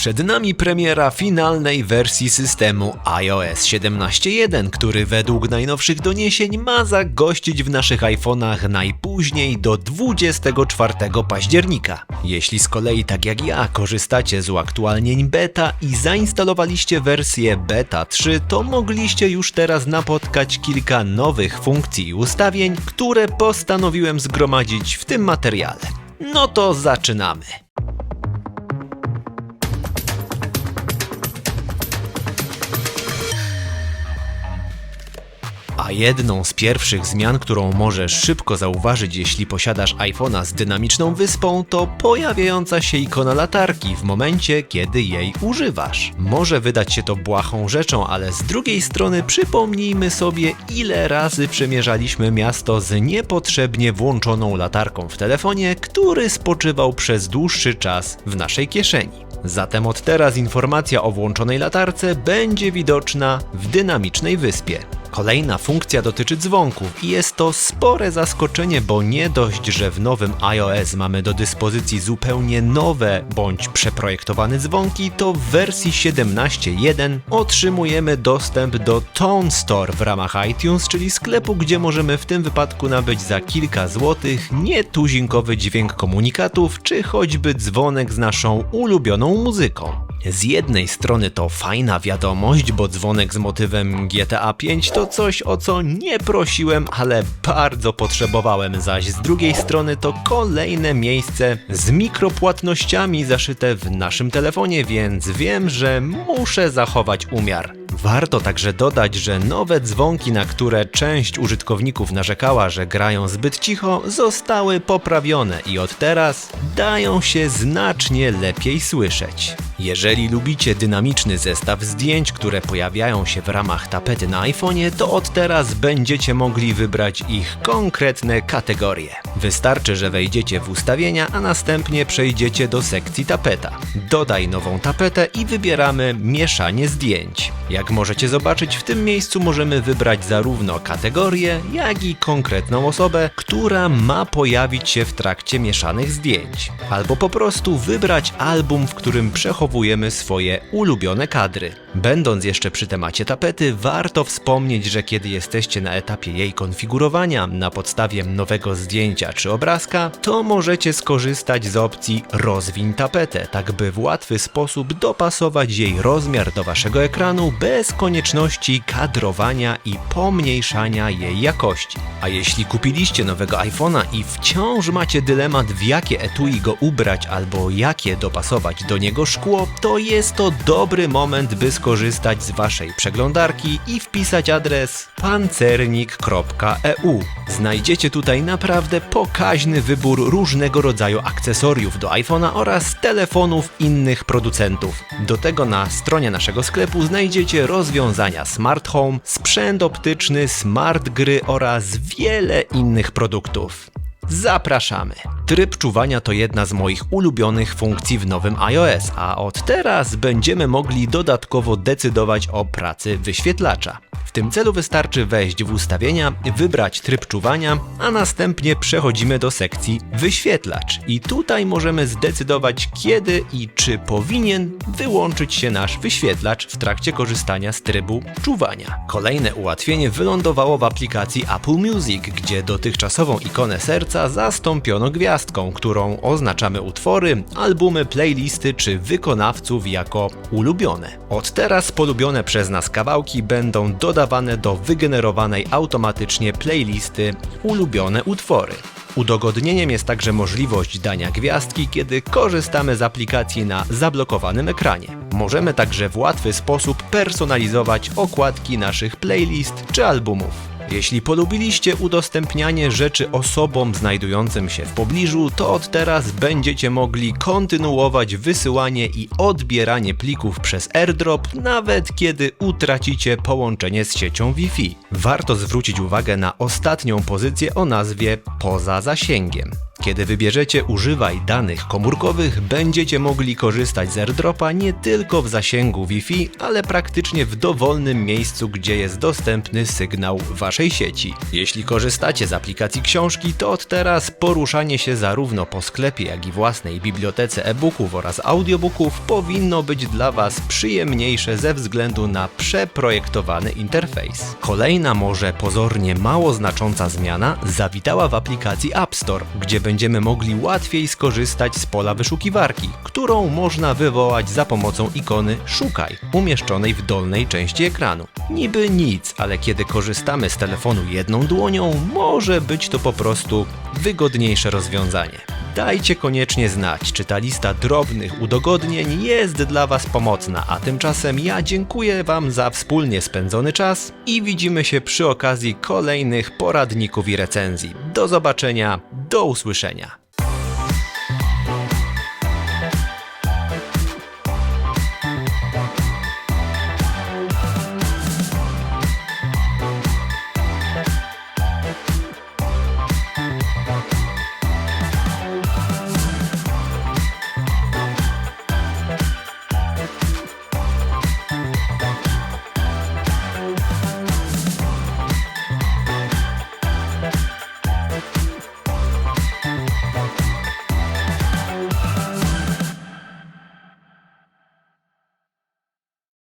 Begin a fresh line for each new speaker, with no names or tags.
Przed nami premiera finalnej wersji systemu iOS 17.1, który według najnowszych doniesień ma zagościć w naszych iPhone'ach najpóźniej do 24 października. Jeśli z kolei tak jak ja korzystacie z uaktualnień beta i zainstalowaliście wersję beta 3, to mogliście już teraz napotkać kilka nowych funkcji i ustawień, które postanowiłem zgromadzić w tym materiale. No to zaczynamy. A jedną z pierwszych zmian, którą możesz szybko zauważyć, jeśli posiadasz iPhone'a z dynamiczną wyspą, to pojawiająca się ikona latarki w momencie, kiedy jej używasz. Może wydać się to błahą rzeczą, ale z drugiej strony przypomnijmy sobie, ile razy przemierzaliśmy miasto z niepotrzebnie włączoną latarką w telefonie, który spoczywał przez dłuższy czas w naszej kieszeni. Zatem od teraz informacja o włączonej latarce będzie widoczna w dynamicznej wyspie. Kolejna funkcja dotyczy dzwonków i jest to spore zaskoczenie, bo nie dość, że w nowym iOS mamy do dyspozycji zupełnie nowe bądź przeprojektowane dzwonki, to w wersji 17.1 otrzymujemy dostęp do Tone Store w ramach iTunes, czyli sklepu, gdzie możemy w tym wypadku nabyć za kilka złotych nietuzinkowy dźwięk komunikatów, czy choćby dzwonek z naszą ulubioną muzyką. Z jednej strony to fajna wiadomość, bo dzwonek z motywem GTA 5 to coś, o co nie prosiłem, ale bardzo potrzebowałem, zaś z drugiej strony to kolejne miejsce z mikropłatnościami zaszyte w naszym telefonie, więc wiem, że muszę zachować umiar. Warto także dodać, że nowe dzwonki, na które część użytkowników narzekała, że grają zbyt cicho, zostały poprawione i od teraz dają się znacznie lepiej słyszeć. Jeżeli lubicie dynamiczny zestaw zdjęć, które pojawiają się w ramach tapety na iPhone'ie, to od teraz będziecie mogli wybrać ich konkretne kategorie. Wystarczy, że wejdziecie w ustawienia, a następnie przejdziecie do sekcji tapeta. Dodaj nową tapetę i wybieramy mieszanie zdjęć. Jak możecie zobaczyć, w tym miejscu możemy wybrać zarówno kategorię, jak i konkretną osobę, która ma pojawić się w trakcie mieszanych zdjęć. Albo po prostu wybrać album, w którym przechowujemy swoje ulubione kadry. Będąc jeszcze przy temacie tapety, warto wspomnieć, że kiedy jesteście na etapie jej konfigurowania na podstawie nowego zdjęcia czy obrazka, to możecie skorzystać z opcji rozwiń tapetę, tak by w łatwy sposób dopasować jej rozmiar do waszego ekranu bez konieczności kadrowania i pomniejszania jej jakości. A jeśli kupiliście nowego iPhone'a i wciąż macie dylemat w jakie etui go ubrać albo jakie dopasować do niego szkło, to jest to dobry moment, by skorzystać z waszej przeglądarki i wpisać adres pancernik.eu. Znajdziecie tutaj naprawdę pokaźny wybór różnego rodzaju akcesoriów do iPhone'a oraz telefonów innych producentów. Do tego na stronie naszego sklepu znajdziecie rozwiązania smart home, sprzęt optyczny, smart gry oraz wiele innych produktów. Zapraszamy! Tryb czuwania to jedna z moich ulubionych funkcji w nowym iOS, a od teraz będziemy mogli dodatkowo decydować o pracy wyświetlacza. W tym celu wystarczy wejść w ustawienia, wybrać tryb czuwania, a następnie przechodzimy do sekcji wyświetlacz i tutaj możemy zdecydować kiedy i czy powinien wyłączyć się nasz wyświetlacz w trakcie korzystania z trybu czuwania. Kolejne ułatwienie wylądowało w aplikacji Apple Music, gdzie dotychczasową ikonę serca zastąpiono gwiazdką, którą oznaczamy utwory, albumy, playlisty czy wykonawców jako ulubione. Od teraz polubione przez nas kawałki będą dodawane do wygenerowanej automatycznie playlisty ulubione utwory. Udogodnieniem jest także możliwość dania gwiazdki, kiedy korzystamy z aplikacji na zablokowanym ekranie. Możemy także w łatwy sposób personalizować okładki naszych playlist czy albumów. Jeśli polubiliście udostępnianie rzeczy osobom znajdującym się w pobliżu, to od teraz będziecie mogli kontynuować wysyłanie i odbieranie plików przez AirDrop, nawet kiedy utracicie połączenie z siecią Wi-Fi. Warto zwrócić uwagę na ostatnią pozycję o nazwie poza zasięgiem. Kiedy wybierzecie używaj danych komórkowych, będziecie mogli korzystać z AirDropa nie tylko w zasięgu Wi-Fi, ale praktycznie w dowolnym miejscu, gdzie jest dostępny sygnał waszej sieci. Jeśli korzystacie z aplikacji książki, to od teraz poruszanie się zarówno po sklepie, jak i własnej bibliotece e-booków oraz audiobooków powinno być dla was przyjemniejsze ze względu na przeprojektowany interfejs. Kolejna może pozornie mało znacząca zmiana zawitała w aplikacji App Store, gdzie będziemy mogli łatwiej skorzystać z pola wyszukiwarki, którą można wywołać za pomocą ikony Szukaj, umieszczonej w dolnej części ekranu. Niby nic, ale kiedy korzystamy z telefonu jedną dłonią, może być to po prostu wygodniejsze rozwiązanie. Dajcie koniecznie znać, czy ta lista drobnych udogodnień jest dla Was pomocna, a tymczasem ja dziękuję Wam za wspólnie spędzony czas i widzimy się przy okazji kolejnych poradników i recenzji. Do zobaczenia, do usłyszenia.